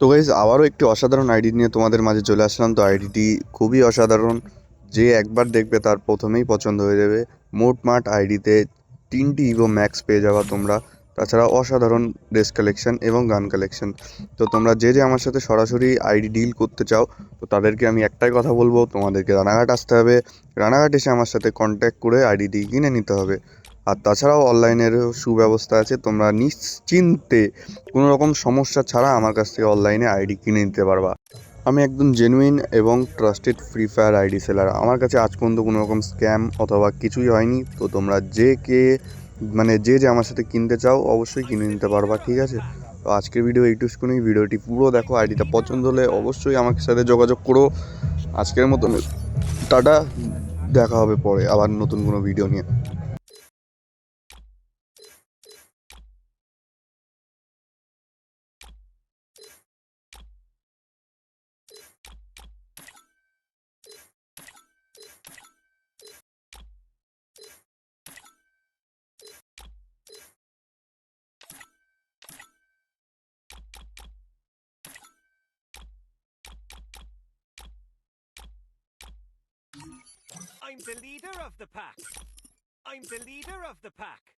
তো গাইজ আবারও একটি অসাধারণ আইডি নিয়ে তোমাদের মাঝে চলে আসলাম। তো আইডিটি খুবই অসাধারণ। যে একবার দেখবে তার প্রথমেই পছন্দ হয়ে যাবে। মোটমাট আইডিতে তিনটি ইভো ম্যাক্স পেয়ে যাবা তোমরা। তাছাড়া অসাধারণ ড্রেস কালেকশন এবং গান কালেকশন তো তোমরা যে যে আমার সাথে সরাসরি আইডি ডিল করতে চাও, তো তাদেরকে আমি একটাই কথা বলব, তোমাদেরকে রানাঘাট আসতে হবে। রানাঘাট এসে আমার সাথে কন্ট্যাক্ট করে আইডিটি কিনে নিতে হবে। আর তাছাড়াও অনলাইনের সুব্যবস্থা আছে, তোমরা নিশ্চিন্তে কোনো রকম সমস্যা ছাড়া আমার কাছ থেকে অনলাইনে আইডি কিনে নিতে পারবা। আমি একদম জেনুইন এবং trusted free fire ID seller আমার কাছে আজ পর্যন্ত কোনো রকম স্ক্যাম অথবা কিছুই হয়নি, তো তোমরা যে কে মানে যে যে আমার সাথে কিনতে চাও অবশ্যই কিনে নিতে পারবা, ঠিক আছে? তো আজকের ভিডিও এইটুকুনি ভিডিওটি পুরো দেখো, আইডিটা পছন্দ হলে অবশ্যই আমার সাথে যোগাযোগ করো। আজকের মতন, টাটা, দেখা হবে পরে আবার নতুন কোনো ভিডিও নিয়ে। I'm the leader of the pack. I'm the leader of the pack.